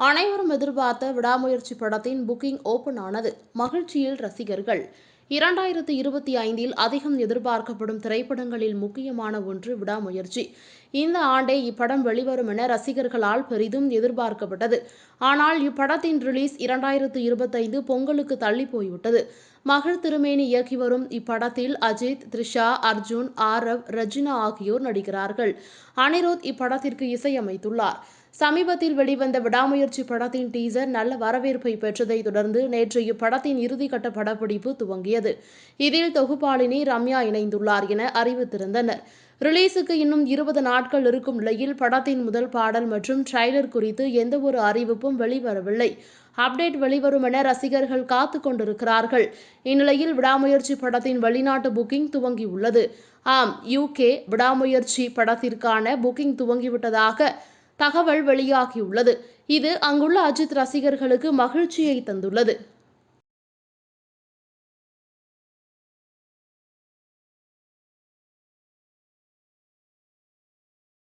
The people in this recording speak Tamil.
அனைவரும் எதிர்பார்த்த விடாமுயற்சி படத்தின் புக்கிங் ஓபன் ஆனது. மகிழ்ச்சியில் ரசிகர்கள். இரண்டாயிரத்து இருபத்தி ஐந்தில் அதிகம் எதிர்பார்க்கப்படும் திரைப்படங்களில் முக்கியமான ஒன்று விடாமுயற்சி. இந்த ஆண்டே இப்படம் வெளிவரும் என ரசிகர்களால் பெரிதும் எதிர்பார்க்கப்பட்டது. ஆனால் இப்படத்தின் ரிலீஸ் இரண்டாயிரத்து இருபத்தைந்து பொங்கலுக்கு தள்ளி போய்விட்டது மகள் திருமேனி இயக்கி வரும் இப்படத்தில் அஜித் த்ரிஷா அர்ஜுன் ஆரவ் ரஜினா ஆகியோர் நடிக்கிறார்கள். அனிருத் இப்படத்திற்கு இசையமைத்துள்ளார். சமீபத்தில் வெளிவந்த விடாமுயற்சி படத்தின் டீசர் நல்ல வரவேற்பை பெற்றதை தொடர்ந்து நேற்று இப்படத்தின் இறுதிக்கட்ட படப்பிடிப்பு துவங்கியது. இதில் தொகுப்பாளினி ரம்யா இணைந்துள்ளார் என அறிவித்திருந்தனர் ரிலீஸுக்கு இன்னும் இருபது நாட்கள் இருக்கும் நிலையில் படத்தின் முதல் பாடல் மற்றும் ட்ரைலர் குறித்து எந்தவொரு அறிவிப்பும் வெளிவரவில்லை. அப்டேட் வெளிவரும் என ரசிகர்கள் காத்து கொண்டிருக்கிறார்கள். இந்நிலையில் விடாமுயற்சி படத்தின் வெளிநாட்டு புக்கிங் துவங்கியுள்ளது. ஆம் யூகே விடாமுயற்சி படத்திற்கான புக்கிங் துவங்கிவிட்டதாக தகவல் வெளியாகியுள்ளது. இது அங்குள்ள அஜித் ரசிகர்களுக்கு மகிழ்ச்சியை தந்துள்ளது.